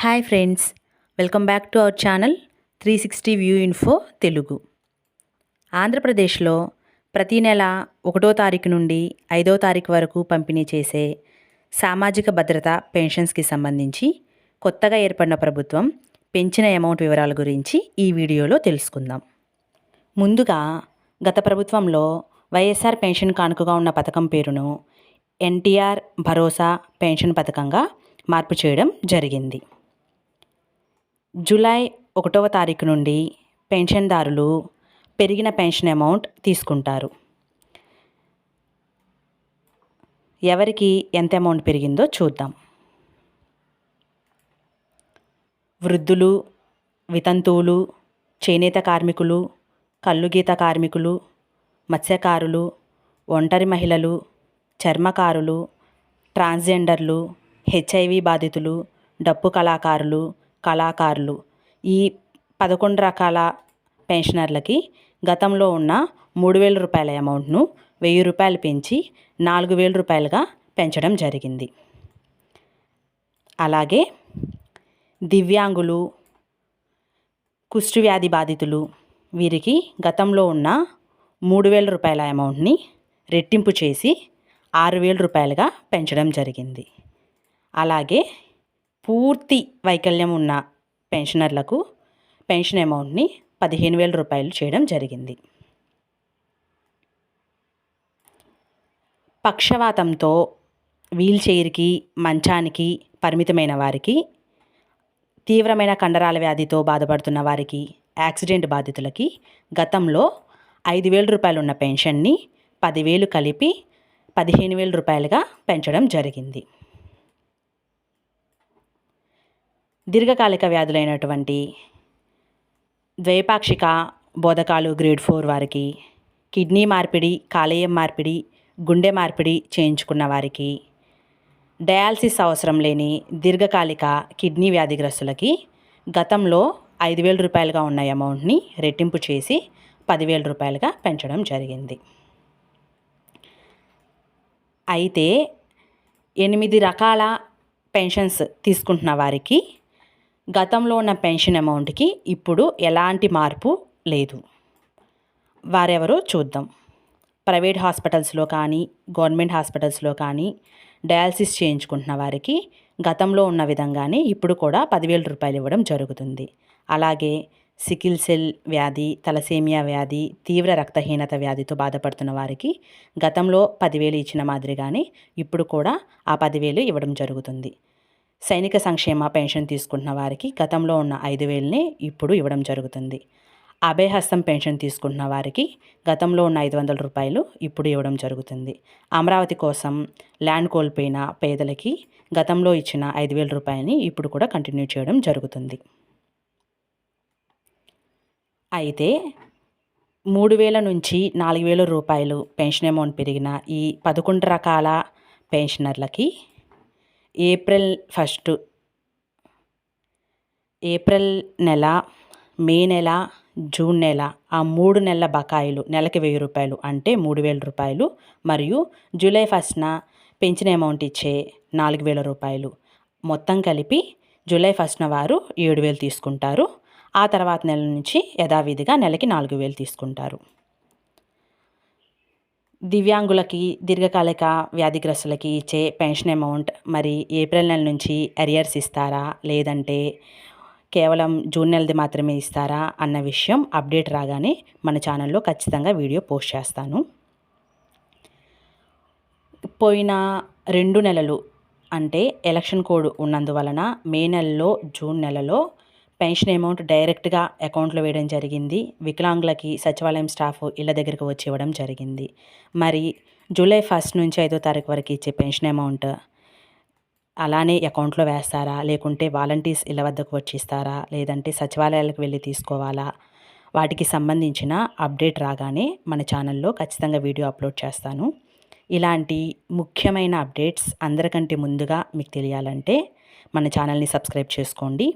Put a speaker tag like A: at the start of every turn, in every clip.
A: Hi friends welcome back to our channel three sixty view info Telugu. ఆంధ్రప్రదేశ్లో ప్రతి నెల ఒకటో తారీఖు నుండి ఐదో తారీఖు వరకు పంపిణీ చేసే సామాజిక భద్రత పెన్షన్స్కి సంబంధించి కొత్తగా ఏర్పడిన ప్రభుత్వం పెంచిన అమౌంట్ వివరాల గురించి ఈ వీడియోలో తెలుసుకుందాం. ముందుగా గత ప్రభుత్వంలో వైఎస్ఆర్ పెన్షన్ కానుకగా ఉన్న పథకం పేరును ఎన్టీఆర్ భరోసా పెన్షన్ పథకంగా మార్పు చేయడం జరిగింది. జూలై ఒకటవ తారీఖు నుండి పెన్షన్దారులు పెరిగిన పెన్షన్ అమౌంట్ తీసుకుంటారు. ఎవరికి ఎంత అమౌంట్ పెరిగిందో చూద్దాం. వృద్ధులు వితంతువులు చేనేత కార్మికులు కల్లుగీత కార్మికులు మత్స్యకారులు ఒంటరి మహిళలు చర్మకారులు ట్రాన్స్జెండర్లు హెచ్ఐవి బాధితులు డప్పు కళాకారులు కళాకారులు. ఈ పదకొండు రకాల పెన్షనర్లకి గతంలో ఉన్న మూడు వేల రూపాయల అమౌంట్ను వెయ్యి రూపాయలు పెంచి నాలుగు వేల రూపాయలుగా పెంచడం జరిగింది. అలాగే దివ్యాంగులు కుష్టి వ్యాధి బాధితులు వీరికి గతంలో ఉన్న మూడు వేల రూపాయల అమౌంట్ని రెట్టింపు చేసి ఆరు వేల రూపాయలుగా పెంచడం జరిగింది. అలాగే పూర్తి వైకల్యం ఉన్న పెన్షనర్లకు పెన్షన్ అమౌంట్ని పదిహేను వేల రూపాయలు చేయడం జరిగింది. పక్షవాతంతో వీల్ చైర్కి మంచానికి పరిమితమైన వారికి తీవ్రమైన కండరాల వ్యాధితో బాధపడుతున్న వారికి యాక్సిడెంట్ బాధితులకి గతంలో ఐదు వేల రూపాయలు ఉన్న పెన్షన్ని పదివేలు కలిపి పదిహేను వేల రూపాయలుగా పెంచడం జరిగింది. దీర్ఘకాలిక వ్యాధులైనటువంటి ద్వైపాక్షిక బోధకాలు గ్రేడ్ ఫోర్ వారికి కిడ్నీ మార్పిడి కాలేయం మార్పిడి గుండె మార్పిడి చేయించుకున్న వారికి డయాలసిస్ అవసరం లేని దీర్ఘకాలిక కిడ్నీ వ్యాధిగ్రస్తులకి గతంలో ఐదు వేల రూపాయలుగా ఉన్న అమౌంట్ని రెట్టింపు చేసి పదివేల రూపాయలుగా పెంచడం జరిగింది. అయితే ఎనిమిది రకాల పెన్షన్స్ తీసుకుంటున్న వారికి గతంలో ఉన్న పెన్షన్ అమౌంట్కి ఇప్పుడు ఎలాంటి మార్పు లేదు. వారెవరో చూద్దాం. ప్రైవేట్ హాస్పిటల్స్లో కానీ గవర్నమెంట్ హాస్పిటల్స్లో కానీ డయాలసిస్ చేయించుకుంటున్న వారికి గతంలో ఉన్న విధంగానే ఇప్పుడు కూడా పదివేల రూపాయలు ఇవ్వడం జరుగుతుంది. అలాగే సికిల్ సెల్ వ్యాధి తలసేమియా వ్యాధి తీవ్ర రక్తహీనత వ్యాధితో బాధపడుతున్న వారికి గతంలో పదివేలు ఇచ్చిన మాదిరిగానే ఇప్పుడు కూడా ఆ పదివేలు ఇవ్వడం జరుగుతుంది. సైనిక సంక్షేమ పెన్షన్ తీసుకుంటున్న వారికి గతంలో ఉన్న ఐదు వేలనే ఇప్పుడు ఇవ్వడం జరుగుతుంది. అభయహస్తం పెన్షన్ తీసుకుంటున్న వారికి గతంలో ఉన్న ఐదు వందల రూపాయలు ఇప్పుడు ఇవ్వడం జరుగుతుంది. అమరావతి కోసం ల్యాండ్ కోల్పోయిన పేదలకి గతంలో ఇచ్చిన ఐదు వేల రూపాయలని ఇప్పుడు కూడా కంటిన్యూ చేయడం జరుగుతుంది. అయితే మూడు వేల నుంచి నాలుగు వేల రూపాయలు పెన్షన్ అమౌంట్ పెరిగిన ఈ పదకొండు రకాల పెన్షనర్లకి ఏప్రిల్ ఫస్ట్. ఏప్రిల్ నెల మే నెల జూన్ నెల ఆ మూడు నెలల బకాయిలు నెలకి వెయ్యి రూపాయలు అంటే మూడు వేల రూపాయలు మరియు జూలై ఫస్ట్న పెంచిన అమౌంట్ ఇచ్చే నాలుగు వేల రూపాయలు. మొత్తం కలిపి జూలై ఫస్ట్న వారు ఏడు వేలు తీసుకుంటారు. ఆ తర్వాత నెల నుంచి యథావిధిగా నెలకి నాలుగు వేలు తీసుకుంటారు. దివ్యాంగులకి దీర్ఘకాలిక వ్యాధిగ్రస్తులకి ఇచ్చే పెన్షన్ అమౌంట్ మరి ఏప్రిల్ నెల నుంచి అరియర్స్ ఇస్తారా? లేదంటే కేవలం జూన్ నెలది మాత్రమే ఇస్తారా? అన్న విషయం అప్డేట్ రాగానే మన ఛానల్లో ఖచ్చితంగా వీడియో పోస్ట్ చేస్తాను. పోయిన రెండు నెలలు అంటే ఎలక్షన్ కోడ్ ఉన్నందువలన మే నెలలో జూన్ నెలలో పెన్షన్ అమౌంట్ డైరెక్ట్గా అకౌంట్లో వేయడం జరిగింది. వికలాంగులకి సచివాలయం స్టాఫ్ ఇళ్ళ దగ్గరికి వచ్చి ఇవ్వడం జరిగింది. మరి జూలై ఫస్ట్ నుంచి ఐదో తారీఖు వరకు ఇచ్చే పెన్షన్ అమౌంట్ అలానే అకౌంట్లో వేస్తారా? లేకుంటే వాలంటీర్స్ ఇళ్ళ వద్దకు వచ్చిస్తారా లేదంటే సచివాలయాలకు వెళ్ళి తీసుకోవాలా? వాటికి సంబంధించిన అప్డేట్ రాగానే మన ఛానల్లో ఖచ్చితంగా వీడియో అప్లోడ్ చేస్తాను. ఇలాంటి ముఖ్యమైన అప్డేట్స్ అందరికంటే ముందుగా మీకు తెలియాలంటే మన ఛానల్ని సబ్స్క్రైబ్ చేసుకోండి.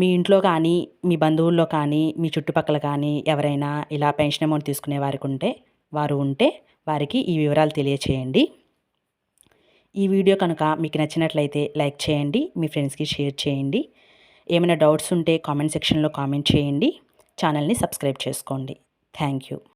A: మీ ఇంట్లో కానీ మీ బంధువుల్లో కానీ మీ చుట్టుపక్కల కానీ ఎవరైనా ఇలా పెన్షన్ అమౌంట్ తీసుకునే వారికి ఉంటే వారు ఉంటే వారికి ఈ వివరాలు తెలియచేయండి. ఈ వీడియో కనుక మీకు నచ్చినట్లయితే లైక్ చేయండి మీ ఫ్రెండ్స్కి షేర్ చేయండి. ఏమైనా డౌట్స్ ఉంటే కామెంట్ సెక్షన్లో కామెంట్ చేయండి. ఛానల్ని సబ్స్క్రైబ్ చేసుకోండి. Thank you.